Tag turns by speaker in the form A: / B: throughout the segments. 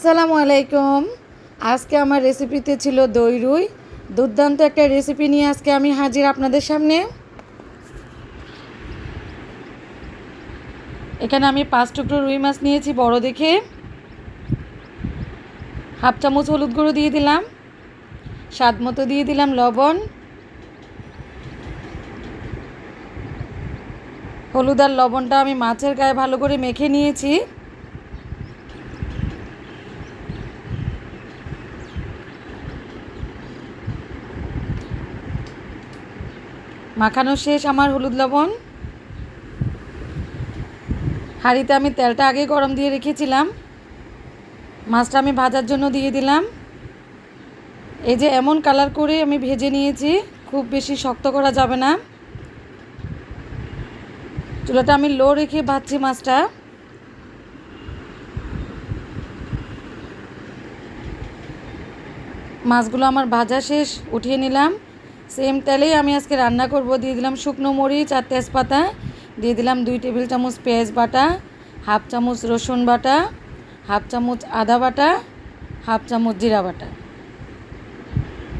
A: আসসালামু আলাইকুম। আজকে আমার রেসিপিতে ছিল দই রুই। দুর্দান্ত একটা রেসিপি নিয়ে আজকে আমি হাজির আপনাদের সামনে। এখানে আমি পাঁচ টুকরো রুই মাছ নিয়েছি, বড় দেখে। হাফ চামচ হলুদ গুঁড়ো দিয়ে দিলাম। স্বাদ মতো দিয়ে দিলাম লবণ। হলুদ আর লবণটা আমি মাছের গায়ে ভালো করে মেখে নিয়েছি। মাখানো শেষ আমার হলুদ লবণ। হাঁড়িতে আমি তেলটা আগে গরম দিয়ে রেখেছিলাম। মাছটা আমি ভাজার জন্য দিয়ে দিলাম। এই যে এমন কালার করে আমি ভেজে নিয়েছি, খুব বেশি শক্ত করা যাবে না। চুলাটা আমি লো রেখে ভাজছি মাছটা। মাছগুলো আমার ভাজা শেষ, উঠিয়ে নিলাম। সেম তেলেই আমি আজকে রান্না করব। দিয়ে দিলাম শুকনো মরিচ আর তেজপাতা। দিয়ে দিলাম দুই টেবিল চামচ পেঁয়াজ বাটা, হাফ চামচ রসুন বাটা, হাফ চামচ আদা বাটা, হাফ চামচ জিরা বাটা।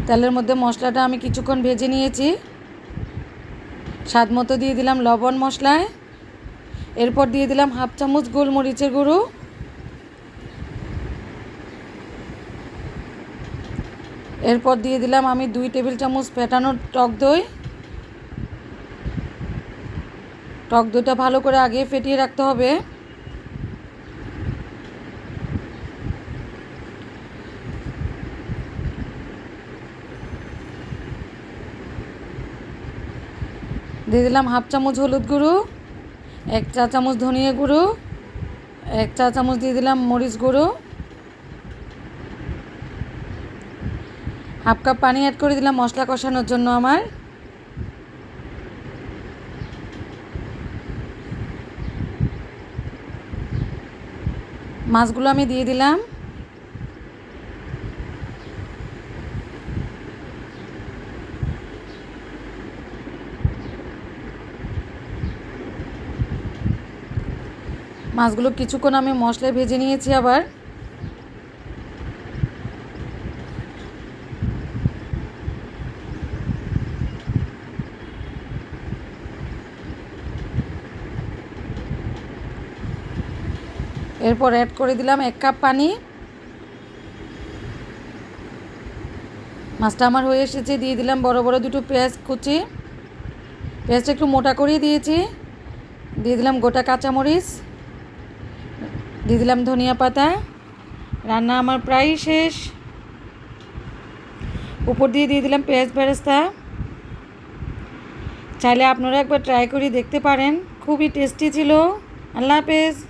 A: তেলের মধ্যে মশলাটা আমি কিছুক্ষণ ভেজে নিয়েছি। স্বাদ মতো দিয়ে দিলাম লবণ মশলায়। এরপর দিয়ে দিলাম হাফ চামচ গোলমরিচের গুঁড়ো। এরপর দিয়ে দিলাম আমি দুই টেবিল চামচ ফেটানোর টক দই। টক দইটা ভালো করে আগে ফেটিয়ে রাখতে হবে। দিয়ে দিলাম হাফ চামচ হলুদ গুঁড়ো, এক চা চামচ ধনিয়া গুঁড়ো, এক চা চামচ দিয়ে দিলাম মরিচ গুঁড়ো। হাফ কাপ পানি অ্যাড করে দিলাম, মশলা কষানোর জন্য আমার। মাছগুলো আমি দিয়ে দিলাম। মাছগুলো কিছুক্ষণ আমি মশলায় ভেজে নিয়েছি আবার। এরপর অ্যাড করে দিলাম এক কাপ পানি। মাছটা আমার হয়ে এসেছে, দিয়ে দিলাম বড় বড় দুটো পেঁয়াজ কুচি। পেঁয়াজটা একটু মোটা করেই দিয়েছি। দিয়ে দিলাম গোটা কাঁচামরিচ। দিয়ে দিলাম ধনিয়া পাতা। রান্না আমার প্রায় শেষ। উপর দিয়ে দিয়ে দিলাম পেঁয়াজ বেরেস্তা। চাইলে আপনারা একবার ট্রাই করে দেখতে পারেন। খুবই টেস্টি ছিল। আল্লাহ হাফেজ।